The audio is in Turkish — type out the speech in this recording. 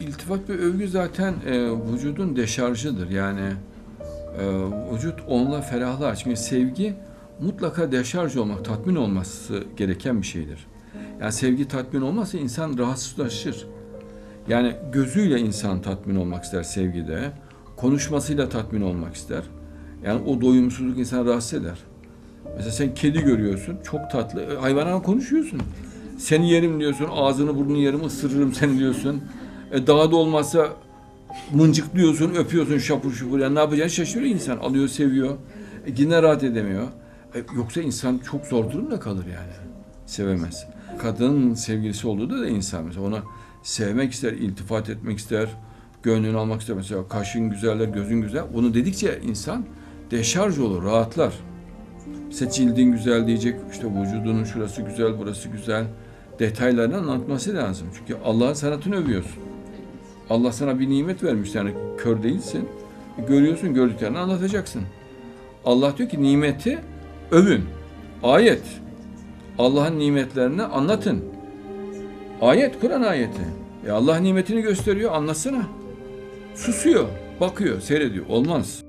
İltifat ve övgü zaten e, vücudun deşarjıdır. Yani e, vücut onunla ferahlar. Çünkü sevgi mutlaka deşarj olmak, tatmin olması gereken bir şeydir. Yani sevgi tatmin olmazsa insan rahatsızlaşır. Yani gözüyle insan tatmin olmak ister sevgide, konuşmasıyla tatmin olmak ister. Yani o doyumsuzluk insanı rahatsız eder. Mesela sen kedi görüyorsun, çok tatlı. E, Hayvana konuşuyorsun. Seni yerim diyorsun, ağzını burnunu yerim, ısırırım seni diyorsun. E, daha da olmazsa mıncıklıyorsun, öpüyorsun şapur şupur. Yani ne yapacağını şaşırıyor insan. Alıyor, seviyor. E, yine rahat edemiyor. E, yoksa insan çok zor durumda kalır yani. Sevemez. Kadının sevgilisi olduğu da, da insan mesela ona sevmek ister, iltifat etmek ister, gönlünü almak ister. Mesela kaşın güzeller, gözün güzel. Bunu dedikçe insan deşarj olur, rahatlar. İşte cildin güzel diyecek, işte vücudunun şurası güzel, burası güzel. Detaylarını anlatması lazım. Çünkü Allah'ın sanatını övüyorsun. Allah sana bir nimet vermiş yani kör değilsin. Görüyorsun, gördüklerini anlatacaksın. Allah diyor ki nimeti övün. Ayet. Allah'ın nimetlerini anlatın. Ayet, Kur'an ayeti. E Allah nimetini gösteriyor, anlatsana. Susuyor, bakıyor, seyrediyor. Olmaz.